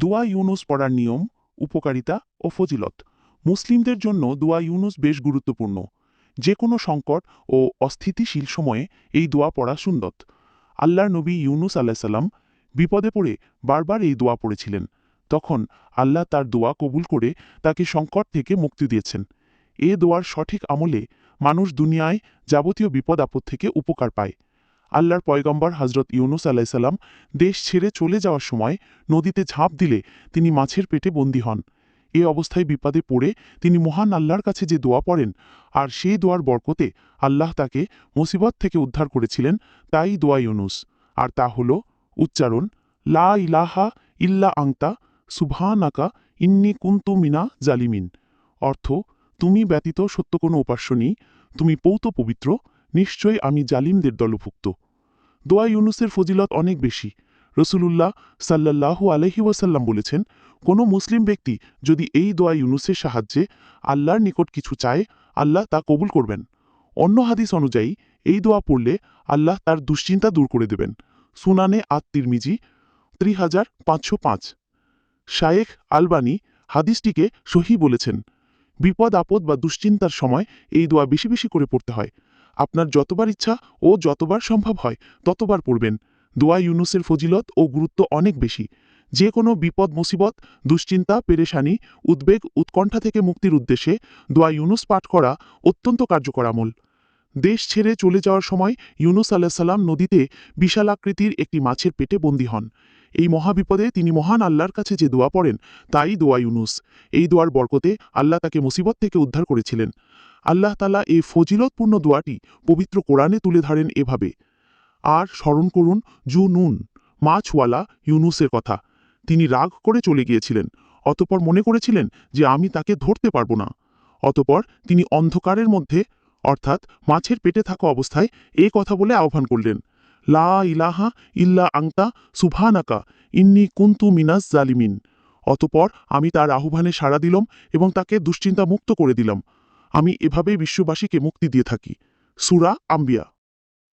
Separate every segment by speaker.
Speaker 1: দোয়া ইউনুস পড়ার নিয়ম, উপকারিতা ও ফজিলত। মুসলিমদের জন্য দোয়া ইউনুস বেশ গুরুত্বপূর্ণ। যে কোনো সংকট ও অস্থিতিশীল সময়ে এই দোয়া পড়া সুন্দর আল্লাহর নবী ইউনুস আলাহিসাল্লাম বিপদে পড়ে বারবার এই দোয়া পড়েছিলেন। তখন আল্লাহ তার দোয়া কবুল করে তাকে সংকট থেকে মুক্তি দিয়েছেন। এ দোয়ার সঠিক আমলে মানুষ দুনিয়ায় যাবতীয় বিপদ আপদ থেকে উপকার পায়। আল্লাহর পয়গম্বর হজরত ইউনুস আলাইসাল্লাম দেশ ছেড়ে চলে যাওয়ার সময় নদীতে ঝাঁপ দিলে তিনি মাছের পেটে বন্দী হন। এ অবস্থায় বিপদে পড়ে তিনি মহান আল্লাহর কাছে যে দোয়া পড়েন আর সেই দোয়ার বরকতে আল্লাহ তাকে মুসিবত থেকে উদ্ধার করেছিলেন, তাই দোয়া ইউনুস। আর তা হল উচ্চারণ, লা ইলাহা ইল্লা আংতা সুবহানাকা ইন্নি কুন্তু মিনা জালিমিন। অর্থ, তুমি ব্যতীত সত্য কোনো উপাস্য নেই, তুমি পৌত পবিত্র নিশ্চয় আমি জালিমদের দলভুক্ত। দোয়া ইউনুসের ফজিলত অনেক বেশি। রসুলুল্লাহ সাল্লাল্লাহু আলহি ওয়াসাল্লাম বলেছেন, কোনো মুসলিম ব্যক্তি যদি এই দোয়া ইউনুসের সাহায্যে আল্লাহর নিকট কিছু চায়, আল্লাহ তা কবুল করবেন। অন্য হাদিস অনুযায়ী, এই দোয়া পড়লে আল্লাহ তার দুশ্চিন্তা দূর করে দেবেন। সুনানে আত তিরমিজি ত্রি হাজার পাঁচশো পাঁচ। শায়েখ আলবানি হাদিসটিকে সহি বলেছেন বিপদ আপদ বা দুশ্চিন্তার সময় এই দোয়া বেশি বেশি করে পড়তে হয়। আপনার যতবার ইচ্ছা ও যতবার সম্ভব হয়, ততবার পড়বেন। দোয়া ইউনুসের ফজিলত ও গুরুত্ব অনেক বেশি। যে কোনো বিপদ, মুসিবত, দুশ্চিন্তা, পেরেশানি, উদ্বেগ, উৎকণ্ঠা থেকে মুক্তির উদ্দেশ্যে দোয়া ইউনুস পাঠ করা অত্যন্ত কার্যকর আমল। দেশ ছেড়ে চলে যাওয়ার সময় ইউনুস আলাহিসাল্লাম নদীতে বিশাল আকৃতির একটি মাছের পেটে বন্দী হন। এই মহাবিপদে তিনি মহান আল্লাহর কাছে যে দোয়া পড়েন, তাই দোয়া ইউনুস। এই দোয়ার বরকতে আল্লাহ তাকে মুসিবত থেকে উদ্ধার করেছিলেন। আল্লাহ তালা এই ফজিলতপূর্ণ দোয়াটি পবিত্র কোরআনে তুলে ধরেন এভাবে। আর স্মরণ করুন, জু নুন, মাছওয়ালা ইউনুসের কথা। তিনি রাগ করে চলে গিয়েছিলেন, অতপর মনে করেছিলেন যে আমি তাকে ধরতে পারব না। অতপর তিনি অন্ধকারের মধ্যে, অর্থাৎ মাছের পেটে থাকা অবস্থায় এ কথা বলে আহ্বান করলেন, লা ইলাহা ইল্লা আংতা সুভানাকা ইন্নি কুন্তু মিনাস জালিমিন। অতপর আমি তার আহ্বানে সাড়া দিলাম এবং তাকে দুশ্চিন্তা মুক্ত করে দিলাম। আমি এভাবেই বিশ্ববাসীকে মুক্তি দিয়ে থাকি। সুরা আম্বিয়া।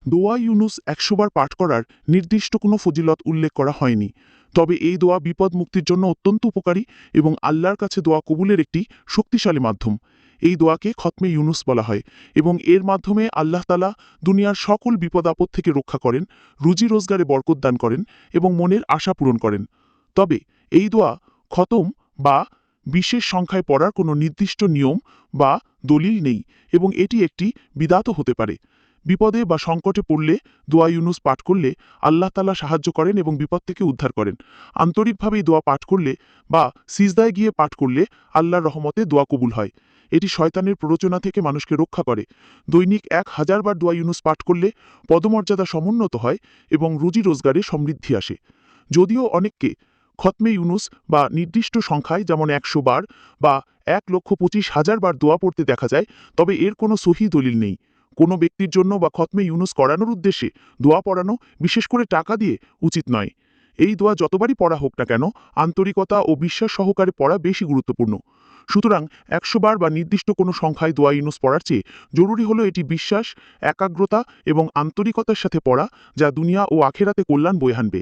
Speaker 1: দোয়া ইউনুস একশোবার পাঠ করার নির্দিষ্ট কোনো ফজিলত উল্লেখ করা হয়নি। তবে এই দোয়া বিপদ মুক্তির জন্য অত্যন্ত উপকারী এবং আল্লাহর কাছে দোয়া কবুলের একটি শক্তিশালী মাধ্যম। এই দোয়াকে খতমে ইউনুস বলা হয় এবং এর মাধ্যমে আল্লাহ তালা দুনিয়ার সকল বিপদ আপদ থেকে রক্ষা করেন, রুজি রোজগারে বরকত দান করেন এবং মনের আশা পূরণ করেন। তবে এই দোয়া খতম বা বিশেষ সংখ্যায় পড়ার কোনো নির্দিষ্ট নিয়ম বা দলিল নেই এবং এটি একটি বিদাতও হতে পারে। বিপদে বা সংকটে পড়লে দোয়া ইউনুস পাঠ করলে আল্লাহ তালা সাহায্য করেন এবং বিপদ থেকে উদ্ধার করেন। আন্তরিকভাবে দোয়া পাঠ করলে বা সিজদায় গিয়ে পাঠ করলে আল্লাহর রহমতে দোয়া কবুল হয়। এটি শয়তানের প্ররোচনা থেকে মানুষকে রক্ষা করে। দৈনিক এক হাজারবার দোয়া ইউনুস পাঠ করলে পদমর্যাদা সমুন্নত হয় এবং রুজি রোজগারে সমৃদ্ধি আসে। যদিও অনেককে খতমে ইউনুস বা নির্দিষ্ট সংখ্যায় যেমন একশো বার বা এক লক্ষ পঁচিশ হাজার বার দোয়া পড়তে দেখা যায়, তবে এর কোনো সহি দলিল নেই। কোনো ব্যক্তির জন্য বা খতমে ইউনুস করানোর উদ্দেশ্যে দোয়া পড়ানো বিশেষ করে টাকা দিয়ে উচিত নয়। এই দোয়া যতবারই পড়া হোক না কেন, আন্তরিকতা ও বিশ্বাস সহকারে পড়া বেশি গুরুত্বপূর্ণ। সুতরাং একশো বার বা নির্দিষ্ট কোনো সংখ্যায় দোয়া ইউনুস পড়ার চেয়ে জরুরি হলো এটি বিশ্বাস, একাগ্রতা এবং আন্তরিকতার সাথে পড়া, যা দুনিয়া ও আখেরাতে কল্যাণ বয়ে আনবে।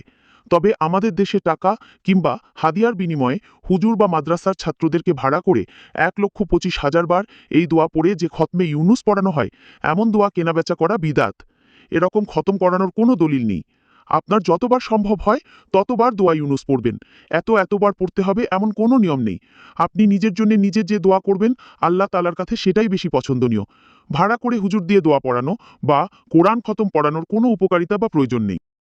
Speaker 1: তবে আমাদের দেশে টাকা কিংবা হাদিয়ার বিনিময়ে হুজুর বা মাদ্রাসার ছাত্রদেরকে ভাড়া করে এক লক্ষ পঁচিশ হাজার বার এই দোয়া পড়ে যে খতমে ইউনুস পড়ানো হয়, এমন দোয়া কেনাবেচা করা বিদাত। এরকম খতম করানোর কোনো দলিল নেই। আপনার যতবার সম্ভব হয়, ততবার দোয়া ইউনুস পড়বেন। এত এতবার পড়তে হবে এমন কোনো নিয়ম নেই। আপনি নিজের জন্য নিজে যে দোয়া করবেন, আল্লাহ তালার কাছে সেটাই বেশি পছন্দনীয়। ভাড়া করে হুজুর দিয়ে দোয়া পড়ানো বা কোরআন খতম পড়ানোর কোনো উপকারিতা বা প্রয়োজন নেই।